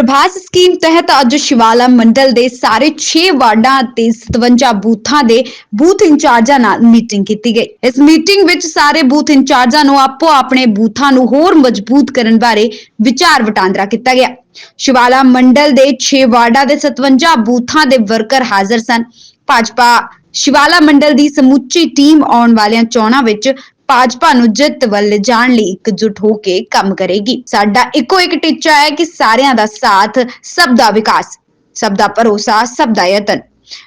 Prabhas scheme ਤਹਿਤ ਅੱਜ ਸ਼ਿਵਾਲਾ ਮੰਡਲ ਦੇ ਸਾਰੇ 6 ਵਾਰਡਾਂ ਅਤੇ 57 ਬੂਥਾਂ ਦੇ ਬੂਥ ਇੰਚਾਰਜਾਂ ਨਾਲ ਮੀਟਿੰਗ ਕੀਤੀ ਗਈ। ਇਸ ਮੀਟਿੰਗ ਵਿੱਚ ਸਾਰੇ ਬੂਥ ਇੰਚਾਰਜਾਂ ਨੂੰ ਆਪੋ ਆਪਣੇ ਬੂਥਾਂ ਨੂੰ ਹੋਰ ਮਜ਼ਬੂਤ ਕਰਨ ਬਾਰੇ ਵਿਚਾਰ ਵਟਾਂਦਰਾ ਕੀਤਾ ਗਿਆ। ਸ਼ਿਵਾਲਾ ਮੰਡਲ ਦੇ 6 ਵਾਰਡਾਂ ਦੇ 57 ਬੂਥਾਂ ਦੇ ਵਰਕਰ ਹਾਜ਼ਰ ਸਨ। ਭਾਜਪਾ ਸ਼ਿਵਾਲਾ ਮੰਡਲ ਦੀ ਸਮੁੱਚੀ ਟੀਮ ਆਉਣ ਵਾਲੀਆਂ ਚੋਣਾਂ ਵਿੱਚ ਭਾਜਪਾ ਨੂੰ ਜਿੱਤ ਵੱਲ ਲਿਜਾਣ ਲਈ ਇਕਜੁੱਟ ਹੋ ਕੇ ਕੰਮ ਕਰੇਗੀ। ਸਾਡਾ ਇੱਕੋ ਇੱਕ ਟੀਚਾ ਹੈ ਕਿ ਸਾਰਿਆਂ ਦਾ ਸਾਥ, ਸਭ ਦਾ ਵਿਕਾਸ, ਸਭ ਦਾ ਭਰੋਸਾ, ਸਭ ਦਾ ਯਤਨ।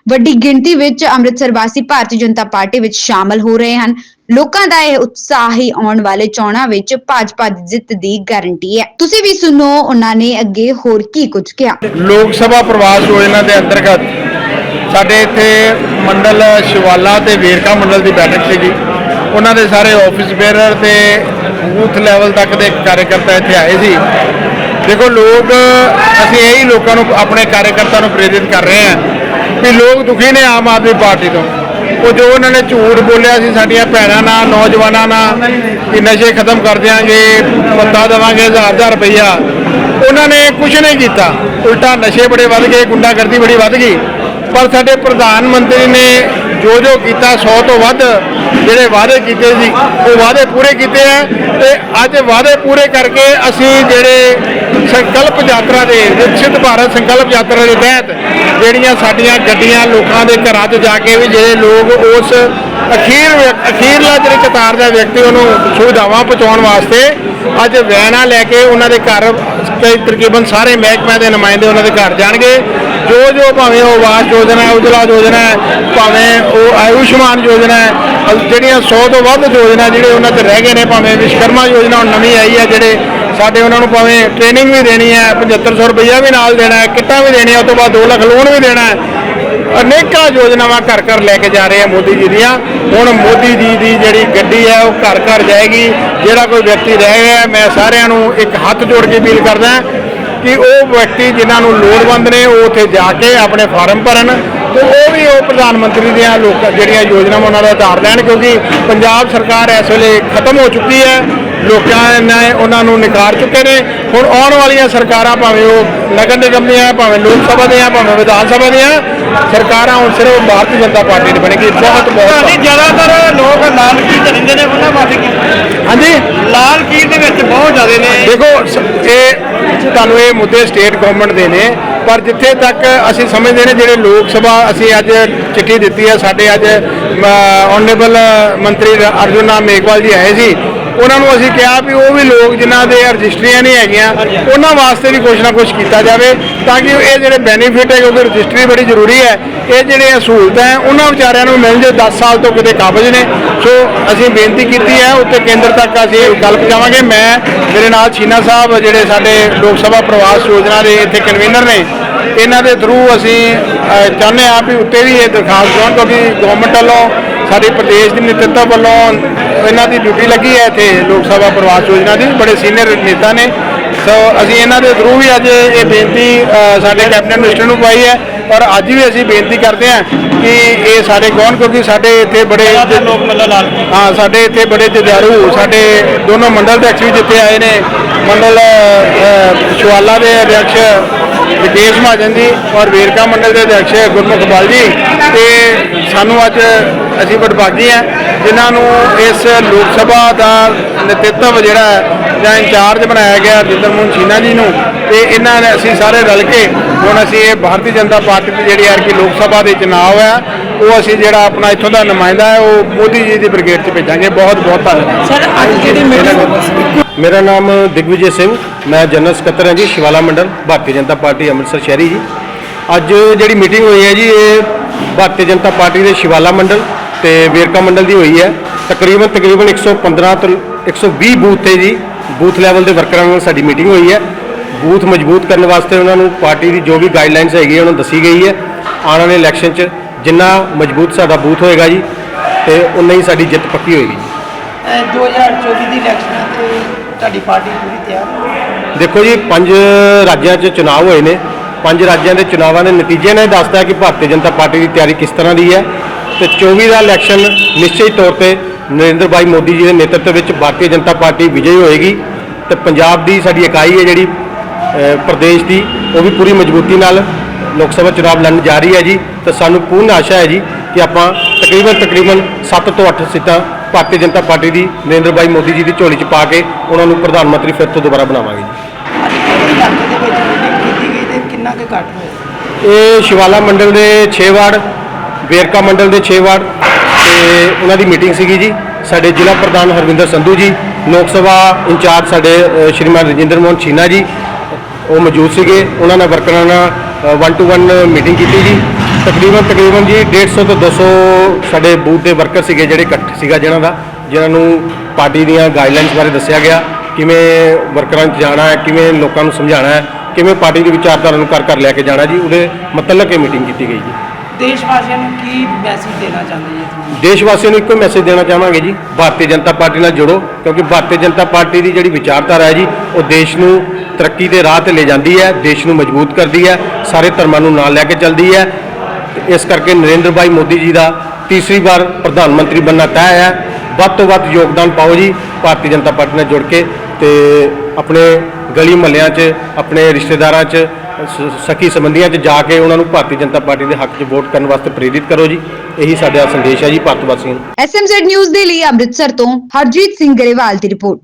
ਵੱਡੀ ਗਿਣਤੀ ਵਿੱਚ ਅੰਮ੍ਰਿਤਸਰ ਵਾਸੀ ਭਾਰਤੀ ਜਨਤਾ ਪਾਰਟੀ ਵਿੱਚ ਸ਼ਾਮਲ ਹੋ ਰਹੇ ਹਨ। ਲੋਕਾਂ ਦਾ ਇਹ ਉਤਸ਼ਾਹ ਹੀ ਆਉਣ ਵਾਲੇ ਚੋਣਾਂ ਵਿੱਚ ਭਾਜਪਾ ਦੀ ਜਿੱਤ ਦੀ ਗਾਰੰਟੀ ਹੈ। ਤੁਸੀਂ ਵੀ ਸੁਣੋ, ਉਹਨਾਂ ਨੇ ਅੱਗੇ ਹੋਰ ਕੀ ਕੁਝ ਕਿਹਾ। ਲੋਕ ਸਭਾ ਪ੍ਰਵਾਸ ਯੋਜਨਾ ਦੇ ਅੰਤਰਗਤ, ਸਾਡੇ ਇੱਥੇ ਮੰਡਲ ਸ਼ਿਵਾਲਾ ਤੇ ਵੇਰਕਾ ਮੰਡਲ ਦੀ ਬੈਠਕ ਸੀਗੀ। ਉਹਨਾਂ ਦੇ ਸਾਰੇ ਆਫਿਸ ਬੇਅਰਰ ਤੇ ਬੂਥ ਲੈਵਲ ਤੱਕ ਦੇ ਕਾਰਜਕਰਤਾ ਇੱਥੇ ਆਏ ਸੀ। ਦੇਖੋ, ਲੋਕ, ਅਸੀਂ ਇਹੀ ਲੋਕਾਂ ਨੂੰ ਆਪਣੇ ਕਾਰਜਕਰਤਾ ਨੂੰ ਪ੍ਰੇਰਿਤ ਕਰ ਰਹੇ ਹਾਂ ਵੀ ਲੋਕ ਦੁਖੀ ਨੇ ਆਮ ਆਦਮੀ ਪਾਰਟੀ ਤੋਂ। ਉਹ ਜੋ ਉਹਨਾਂ ਨੇ ਝੂਠ ਬੋਲਿਆ ਸੀ, ਸਾਡੀਆਂ ਭੈਣਾਂ ਨਾਲ ਨੌਜਵਾਨਾਂ ਨਾਲ ਕਿ ਨਸ਼ੇ ਖਤਮ ਕਰ ਦਿਆਂਗੇ ਪੱਤਾ ਦੇਵਾਂਗੇ, ਹਜ਼ਾਰ ਹਜ਼ਾਰ ਰੁਪਈਆ। ਉਹਨਾਂ ਨੇ ਕੁਝ ਨਹੀਂ ਕੀਤਾ। ਉਲਟਾ ਨਸ਼ੇ ਬੜੇ ਵੱਧ ਗਏ, ਗੁੰਡਾਗਰਦੀ ਬੜੀ ਵੱਧ ਗਈ। ਪਰ ਸਾਡੇ ਪ੍ਰਧਾਨ ਮੰਤਰੀ ਨੇ ਜੋ ਜੋ ਕੀਤਾ 100 ਤੋਂ ਵੱਧ ਜਿਹੜੇ ਵਾਅਦੇ ਕੀਤੇ ਸੀ, ਉਹ ਵਾਅਦੇ ਪੂਰੇ ਕੀਤੇ ਆ ਤੇ ਅੱਜ ਵਾਅਦੇ ਪੂਰੇ ਕਰਕੇ ਅਸੀਂ ਜਿਹੜੇ ਸੰਕਲਪ ਯਾਤਰਾ ਦੇ ਵਿਕਸਿਤ ਭਾਰਤ ਸੰਕਲਪ ਯਾਤਰਾ ਦੇ ਤਹਿਤ ਜਿਹੜੀਆਂ ਸਾਡੀਆਂ ਗੱਡੀਆਂ ਲੋਕਾਂ ਦੇ ਘਰਾਂ 'ਚ ਜਾ ਕੇ ਵੀ ਜਿਹੜੇ ਲੋਕ ਉਸ ਅਖੀਰ ਅਖੀਰਲਾ ਜਿਹੜੇ ਕਤਾਰ ਦਾ ਵਿਅਕਤੀ ਉਹਨੂੰ ਸੁਵਿਧਾਵਾਂ ਪਹੁੰਚਾਉਣ ਵਾਸਤੇ ਅੱਜ ਵੈਨਾਂ ਲੈ ਕੇ ਉਹਨਾਂ ਦੇ ਘਰ ਕਈ ਤਕਰੀਬਨ ਸਾਰੇ ਮਹਿਕਮਿਆਂ ਦੇ ਨੁਮਾਇੰਦੇ ਉਹਨਾਂ ਦੇ ਘਰ ਜਾਣਗੇ। ਜੋ ਜੋ ਭਾਵੇਂ ਉਹ ਆਵਾਸ ਯੋਜਨਾ ਹੈ, ਉਜਲਾ ਯੋਜਨਾ ਹੈ, ਭਾਵੇਂ ਉਹ ਆਯੁਸ਼ਮਾਨ ਯੋਜਨਾ ਹੈ ਜਿਹੜੀਆਂ 100 ਤੋਂ ਵੱਧ ਯੋਜਨਾ ਜਿਹੜੇ ਉਹਨਾਂ ਤੇ ਰਹਿ ਗਏ ਨੇ, ਭਾਵੇਂ ਵਿਸ਼ਕਰਮਾ ਯੋਜਨਾ ਹੁਣ ਨਵੀਂ ਆਈ ਹੈ, ਜਿਹੜੇ ਸਾਡੇ ਉਹਨਾਂ ਨੂੰ ਭਾਵੇਂ ਟ੍ਰੇਨਿੰਗ ਵੀ ਦੇਣੀ ਹੈ 7500 ਰੁਪਈਆ ਵੀ ਨਾਲ ਦੇਣਾ ਹੈ, ਕਿੱਟਾਂ ਵੀ ਦੇਣੀਆਂ, ਉਸ ਤੋਂ ਬਾਅਦ 2 ਲੱਖ ਲੋਨ ਵੀ ਦੇਣਾ ਹੈ। ਅਨੇਕਾਂ ਯੋਜਨਾਵਾਂ ਘਰ ਘਰ ਲੈ ਕੇ ਜਾ ਰਹੇ ਆ ਮੋਦੀ ਜੀ ਦੀਆਂ। ਹੁਣ ਮੋਦੀ ਜੀ ਦੀ ਜਿਹੜੀ ਗੱਡੀ ਹੈ, ਉਹ ਘਰ ਘਰ ਜਾਏਗੀ। ਜਿਹੜਾ ਕੋਈ ਵਿਅਕਤੀ ਰਹਿ ਗਿਆ ਮੈਂ ਸਾਰਿਆਂ ਨੂੰ ਇੱਕ ਹੱਥ ਜੋੜ ਕੇ ਅਪੀਲ ਕਰਦਾ ਕਿ ਉਹ ਵਿਅਕਤੀ ਜਿਨ੍ਹਾਂ ਨੂੰ ਲੋੜਵੰਦ ਨੇ ਉਹ ਉੱਥੇ ਜਾ ਕੇ ਆਪਣੇ ਫਾਰਮ ਭਰਨ ਤੇ ਉਹ ਵੀ ਉਹ ਪ੍ਰਧਾਨ ਮੰਤਰੀ ਦੀਆਂ ਲੋਕ ਜਿਹੜੀਆਂ ਯੋਜਨਾਵਾਂ ਉਹਨਾਂ ਦਾ ਆਧਾਰ ਲੈਣ ਕਿਉਂਕਿ ਪੰਜਾਬ ਸਰਕਾਰ ਇਸ ਵੇਲੇ ਖਤਮ ਹੋ ਚੁੱਕੀ ਹੈ ਲੋਕਾਂ ਨੇ ਉਹਨਾਂ ਨੂੰ ਨਿਕਾਰ ਚੁੱਕੇ ਨੇ। ਹੁਣ ਆਉਣ ਵਾਲੀਆਂ ਸਰਕਾਰਾਂ ਭਾਵੇਂ ਉਹ ਨਗਰ ਨਿਗਮ ਦੀਆਂ ਭਾਵੇਂ ਲੋਕ ਸਭਾ ਦੀਆਂ ਭਾਵੇਂ ਵਿਧਾਨ ਸਭਾ ਦੀਆਂ ਸਰਕਾਰਾਂ ਹੁਣ ਸਿਰਫ ਭਾਰਤੀ ਜਨਤਾ ਪਾਰਟੀ ਦੀ ਬਣੇਗੀ। ਬਹੁਤ ਬਹੁਤ ਜ਼ਿਆਦਾਤਰ ਲੋਕ ਲਾਲ ਕੀਰ ਤੇ ਰਹਿੰਦੇ ਨੇ ਉਹਨਾਂ ਵਾਸਤੇ ਕੀ? ਹਾਂਜੀ। ਲਾਲ ਕੀਰ ਦੇ ਵਿੱਚ ਬਹੁਤ ਜ਼ਿਆਦੇ ਨੇ। ਦੇਖੋ ਇਹ ਤੁਹਾਨੂੰ ਇਹ ਮੁੱਦੇ ਸਟੇਟ ਗਵਰਨਮੈਂਟ ਦੇ ਨੇ, ਪਰ ਜਿੱਥੇ ਤੱਕ ਅਸੀਂ ਸਮਝਦੇ ਨੇ ਜਿਹੜੇ ਲੋਕ ਸਭਾ ਅਸੀਂ ਅੱਜ ਚਿੱਠੀ ਦਿੱਤੀ ਹੈ, ਸਾਡੇ ਅੱਜ ਆਨਰੇਬਲ ਮੰਤਰੀ ਅਰਜੁਨ ਰਾਮ ਮੇਘਵਾਲ ਜੀ ਆਏ ਸੀ ਉਹਨਾਂ ਨੂੰ ਅਸੀਂ ਕਿਹਾ ਵੀ ਉਹ ਵੀ ਲੋਕ ਜਿਨ੍ਹਾਂ ਦੇ ਰਜਿਸਟਰੀਆਂ ਨਹੀਂ ਹੈਗੀਆਂ, ਉਹਨਾਂ ਵਾਸਤੇ ਵੀ ਕੁਝ ਨਾ ਕੁਝ ਕੀਤਾ ਜਾਵੇ ਤਾਂ ਕਿ ਇਹ ਜਿਹੜੇ ਬੈਨੀਫਿਟ ਹੈ, ਕਿਉਂਕਿ ਰਜਿਸਟਰੀ ਬੜੀ ਜ਼ਰੂਰੀ ਹੈ, ਇਹ ਜਿਹੜੀਆਂ ਸਹੂਲਤਾਂ ਹੈ, ਉਹਨਾਂ ਵਿਚਾਰਿਆਂ ਨੂੰ ਮਿਲ ਜੇ 10 ਸਾਲ ਤੋਂ ਕਿਤੇ ਕਾਬਜ ਨੇ। ਸੋ ਅਸੀਂ ਬੇਨਤੀ ਕੀਤੀ ਹੈ, ਉੱਤੇ ਕੇਂਦਰ ਤੱਕ ਅਸੀਂ ਗੱਲ ਪਹੁੰਚਾਵਾਂਗੇ। ਮੈਂ ਮੇਰੇ ਨਾਲ ਛੀਨਾ ਸਾਹਿਬ, ਜਿਹੜੇ ਸਾਡੇ ਲੋਕ ਸਭਾ ਪ੍ਰਵਾਸ ਯੋਜਨਾ ਦੇ ਇੱਥੇ ਕਨਵੀਨਰ ਨੇ, ਇਹਨਾਂ ਦੇ ਥਰੂ ਅਸੀਂ ਚਾਹੁੰਦੇ ਹਾਂ ਵੀ ਉੱਤੇ ਵੀ ਇਹ ਦਰਖਾਸਤ ਹੋਣ ਕਿਉਂਕਿ ਗਵਰਨਮੈਂਟ ਵੱਲੋਂ ਸਾਡੇ ਪ੍ਰਦੇਸ਼ ਦੇ ਨੇਤਰਤਵ ਵੱਲੋਂ ਇਹਨਾਂ ਦੀ ਡਿਊਟੀ ਲੱਗੀ ਹੈ ਇੱਥੇ ਲੋਕ ਸਭਾ ਪ੍ਰਵਾਸ ਯੋਜਨਾ ਦੀ। ਬੜੇ ਸੀਨੀਅਰ ਨੇਤਾ ਨੇ। ਸੋ ਅਸੀਂ ਇਹਨਾਂ ਦੇ ਥਰੂ ਵੀ ਅੱਜ ਇਹ ਬੇਨਤੀ ਸਾਡੇ ਕੈਬਨਿਟ ਮਿਨਿਸਟਰ ਨੂੰ ਪਾਈ ਹੈ। ਔਰ ਅੱਜ ਵੀ ਅਸੀਂ ਬੇਨਤੀ ਕਰਦੇ ਹਾਂ ਕਿ ਇਹ ਸਾਡੇ ਕੌਣ? ਕਿਉਂਕਿ ਸਾਡੇ ਇੱਥੇ ਬੜੇ ਲੋਕ ਮੱਲਾ ਲਾਲ ਹਾਂ ਸਾਡੇ ਇੱਥੇ ਬੜੇ ਜੁਝਾਰੂ ਸਾਡੇ ਦੋਨੋਂ ਮੰਡਲ ਦੇ ਵੀ ਜਿੱਥੇ ਆਏ ਨੇ। ਮੰਡਲ ਸ਼ਿਵਾਲਾ ਦੇ ਅਧਿਕਸ਼ ਵਿਕੇਸ਼ ਮਹਾਜਨ ਜੀ ਔਰ ਵੇਰਕਾ ਮੰਡਲ ਦੇ ਅਧਿਕਸ਼ ਗੁਰਮੁਖ ਬਾਲ ਜੀ। ਤੇ ਸਾਨੂੰ ਅੱਜ ਅਸੀਂ ਵਡਭਾਗੀ ਹਾਂ ਜਿਨ੍ਹਾਂ ਨੂੰ ਇਸ ਲੋਕ ਸਭਾ ਦਾ ਨੇਤ੍ਰਿਤਵ ਜਿਹੜਾ ਹੈ ਜਾਂ ਇੰਚਾਰਜ ਬਣਾਇਆ ਗਿਆ ਜਿੰਦਰ ਮੋਹਨ ਚੀਨਾ ਜੀ ਨੂੰ ਤੇ ਇਹਨਾਂ ਨੇ ਅਸੀਂ ਸਾਰੇ ਰਲ ਕੇ ਹੁਣ ਅਸੀਂ ਇਹ ਭਾਰਤੀ ਜਨਤਾ ਪਾਰਟੀ ਦੀ ਜਿਹੜੀ ਯਾਰ ਕਿ ਲੋਕ ਸਭਾ ਦੇ ਚੁਣਾਵ ਹੈ ਉਹ ਅਸੀਂ ਜਿਹੜਾ ਆਪਣਾ ਇੱਥੋਂ ਦਾ ਨੁਮਾਇੰਦਾ ਹੈ ਉਹ ਮੋਦੀ ਜੀ ਦੀ ਬ੍ਰਿਗੇਡ 'ਚ ਭੇਜਾਂਗੇ। ਬਹੁਤ ਬਹੁਤ ਧੰਨਵਾਦ। ਸਰ ਅੱਜ ਜਿਹੜੀ ਮੀਟਿੰਗ ਮੇਰਾ ਨਾਮ ਦਿਗਵਿਜੇ ਸਿੰਘ ਮੈਂ ਜਨਰਲ ਸਕੱਤਰ ਹਾਂ ਜੀ ਸ਼ਿਵਾਲਾ ਮੰਡਲ ਭਾਰਤੀ ਜਨਤਾ ਪਾਰਟੀ ਅੰਮ੍ਰਿਤਸਰ ਸ਼ਹਿਰੀ ਜੀ। ਅੱਜ ਜਿਹੜੀ ਮੀਟਿੰਗ ਹੋਈ ਹੈ ਜੀ ਇਹ ਭਾਰਤੀ ਜਨਤਾ ਪਾਰਟੀ ਦੇ ਸ਼ਿਵਾਲਾ ਮੰਡਲ ਤੇ ਵੇਰਕਾ ਮੰਡਲ ਦੀ ਹੋਈ ਹੈ। ਤਕਰੀਬਨ ਤਕਰੀਬਨ 115 ਤੋਂ 120 ਬੂਥ ਤੇ ਜੀ ਬੂਥ ਲੈਵਲ ਦੇ ਵਰਕਰਾਂ ਨਾਲ ਸਾਡੀ ਮੀਟਿੰਗ ਹੋਈ ਹੈ। ਬੂਥ ਮਜ਼ਬੂਤ ਕਰਨ ਵਾਸਤੇ ਉਹਨਾਂ ਨੂੰ ਪਾਰਟੀ ਦੀ ਜੋ ਵੀ ਗਾਈਡਲਾਈਨਸ ਹੈਗੀ ਉਹਨਾਂ ਨੂੰ ਦੱਸੀ ਗਈ ਹੈ। ਆਉਣ ਵਾਲੇ ਇਲੈਕਸ਼ਨ 'ਚ ਜਿੰਨਾ ਮਜ਼ਬੂਤ ਸਾਡਾ ਬੂਥ ਹੋਏਗਾ ਜੀ ਤੇ ਉਨਾ ਹੀ ਸਾਡੀ ਜਿੱਤ ਪੱਕੀ ਹੋਏਗੀ ਜੀ। 2024 ਦੀ ਇਲੈਕਸ਼ਨ ਤੇ ਤੁਹਾਡੀ ਪਾਰਟੀ ਪੂਰੀ ਤਿਆਰ ਦੇਖੋ ਜੀ ਪੰਜ ਰਾਜਾਂ 'ਚ ਚੁਣਾਵ ਹੋਏ ਨੇ। ਪੰਜ ਰਾਜਾਂ ਦੇ ਚੁਣਾਵਾਂ ਦੇ ਨਤੀਜੇ ਨੇ, ਦੱਸਦਾ ਕਿ ਭਾਰਤੀ ਜਨਤਾ ਪਾਰਟੀ ਦੀ ਤਿਆਰੀ ਕਿਸ ਤਰ੍ਹਾਂ ਦੀ ਹੈ ਤੇ 24 ਦਾ ਇਲੈਕਸ਼ਨ ਨਿਸ਼ਚਿਤ ਤੌਰ ਤੇ ਨਰਿੰਦਰ ਭਾਈ ਮੋਦੀ ਜੀ ਦੇ ਨੇਤਰਤਵ ਵਿੱਚ ਭਾਰਤੀ ਜਨਤਾ ਪਾਰਟੀ ਵਿਜੇ ਹੋਏਗੀ ਤੇ ਪੰਜਾਬ ਦੀ ਸਾਡੀ ਇਕਾਈ ਹੈ ਜਿਹੜੀ ਪ੍ਰਦੇਸ਼ ਦੀ, ਉਹ ਵੀ ਪੂਰੀ ਮਜ਼ਬੂਤੀ ਨਾਲ ਲੋਕ ਸਭਾ ਚੁਣਾਵ ਲੜਨ ਜਾ ਰਹੀ ਹੈ ਜੀ। ਤੇ ਸਾਨੂੰ ਪੂਰਨ ਆਸ਼ਾ ਹੈ ਜੀ ਕਿ ਆਪਾਂ ਤਕਰੀਬਨ ਤਕਰੀਬਨ 7 ਤੋਂ 8 ਸੀਟਾਂ ਭਾਰਤੀ ਜਨਤਾ ਪਾਰਟੀ ਦੀ ਨਰਿੰਦਰ ਭਾਈ ਮੋਦੀ ਜੀ ਦੀ ਝੋਲੀ 'ਚ ਪਾ ਕੇ ਉਹਨਾਂ ਨੂੰ ਪ੍ਰਧਾਨ ਮੰਤਰੀ ਫਿਰ ਤੋਂ ਦੁਬਾਰਾ ਬਣਾਵਾਂਗੇ ਜੀ। ਕਿੰਨਾ ਕੁ ਘੱਟ ਇਹ ਸ਼ਿਵਾਲਾ ਮੰਡਲ ਦੇ 6 ਵਾਰਡ, ਵੇਰਕਾ ਮੰਡਲ ਦੇ 6 ਵਾਰਡ ਤੇ ਉਹਨਾਂ ਦੀ ਮੀਟਿੰਗ ਸੀਗੀ ਜੀ। ਸਾਡੇ ਜ਼ਿਲ੍ਹਾ ਪ੍ਰਧਾਨ ਹਰਵਿੰਦਰ ਸੰਧੂ ਜੀ, ਲੋਕ ਸਭਾ ਇੰਚਾਰਜ ਸਾਡੇ ਸ਼੍ਰੀਮਾਨ ਰਜਿੰਦਰ ਮੋਹਨ ਛੀਨਾ ਜੀ, ਉਹ ਮੌਜੂਦ ਸੀਗੇ। ਉਹਨਾਂ ਨਾਲ ਵਰਕਰਾਂ ਨਾਲ ਵਨ ਟੂ ਵਨ ਮੀਟਿੰਗ ਕੀਤੀ ਜੀ। ਤਕਰੀਬਨ ਤਕਰੀਬਨ ਜੀ 150 ਤੋਂ 200 ਸਾਡੇ ਬੂਥ ਦੇ ਵਰਕਰ ਸੀਗੇ ਜਿਹੜੇ ਇਕੱਠ ਸੀਗਾ ਜਿਹਨਾਂ ਦਾ ਜਿਨ੍ਹਾਂ ਨੂੰ ਪਾਰਟੀ ਦੀਆਂ ਗਾਈਡਲਾਈਨਸ ਬਾਰੇ ਦੱਸਿਆ ਗਿਆ। ਕਿਵੇਂ ਵਰਕਰਾਂ 'ਚ ਜਾਣਾ ਹੈ, ਕਿਵੇਂ ਲੋਕਾਂ ਨੂੰ ਸਮਝਾਉਣਾ ਹੈ ਕਿਵੇਂ ਪਾਰਟੀ ਦੀ ਵਿਚਾਰਧਾਰਾ ਨੂੰ ਘਰ ਘਰ ਲੈ ਕੇ ਜਾਣਾ ਜੀ? ਉਹਦੇ ਮਤਲਬ ਇਹ ਮੀਟਿੰਗ ਕੀਤੀ ਗਈ ਜੀ। ਦੇਸ਼ ਵਾਸੀਆਂ ਨੂੰ ਕੀ ਮੈਸੇਜ ਦੇਣਾ ਚਾਹੁੰਦੇ ਜੀ ਤੁਸੀਂ ਦੇਸ਼ ਵਾਸੀਆਂ ਨੂੰ ਇੱਕੋ ਮੈਸੇਜ ਦੇਣਾ ਚਾਹਾਂਗੇ ਜੀ ਭਾਰਤੀ ਜਨਤਾ ਪਾਰਟੀ ਨਾਲ ਜੁੜੋ ਕਿਉਂਕਿ ਭਾਰਤੀ ਜਨਤਾ ਪਾਰਟੀ ਦੀ ਜਿਹੜੀ ਵਿਚਾਰਧਾਰਾ ਹੈ ਜੀ ਉਹ ਦੇਸ਼ ਨੂੰ ਤਰੱਕੀ ਦੇ ਰਾਹ ਤੇ ਲੈ ਜਾਂਦੀ ਹੈ ਦੇਸ਼ ਨੂੰ ਮਜ਼ਬੂਤ ਕਰਦੀ ਹੈ ਸਾਰੇ ਧਰਮਾਂ ਨੂੰ ਨਾਲ ਲੈ ਕੇ ਚੱਲਦੀ ਹੈ। ਤੇ ਇਸ ਕਰਕੇ ਨਰਿੰਦਰ ਭਾਈ ਮੋਦੀ ਜੀ ਦਾ ਤੀਸਰੀ ਵਾਰ ਪ੍ਰਧਾਨ ਮੰਤਰੀ ਬਣਨਾ ਤੈਅ ਹੈ। ਵੱਧ ਤੋਂ ਵੱਧ ਯੋਗਦਾਨ ਪਾਓ ਜੀ, ਭਾਰਤੀ ਜਨਤਾ ਪਾਰਟੀ ਨਾਲ ਜੁੜ ਕੇ ਤੇ ਆਪਣੇ ਗਲੀ ਮਹੱਲਿਆਂ 'ਚ, ਆਪਣੇ ਰਿਸ਼ਤੇਦਾਰਾਂ 'ਚ ਸਖੀ ਸੰਬੰਧੀਆਂ 'ਚ ਜਾ ਕੇ ਉਹਨਾਂ ਨੂੰ ਭਾਰਤੀ ਜਨਤਾ ਪਾਰਟੀ ਦੇ ਹੱਕ 'ਚ ਵੋਟ ਕਰਨ ਵਾਸਤੇ ਪ੍ਰੇਰਿਤ ਕਰੋ ਜੀ। ਇਹੀ ਸਾਡਾ ਸੰਦੇਸ਼ ਹੈ ਜੀ, ਭਾਰਤ ਵਾਸੀਆਂ ਨੂੰ। ਐਸਐਮਜ਼ੈਡ ਨਿਊਜ਼ ਦੇ ਲਈ ਅੰਮ੍ਰਿਤਸਰ ਤੋਂ ਹਰਜੀਤ ਸਿੰਘ ਗਰੇਵਾਲ ਦੀ ਰਿਪੋਰਟ।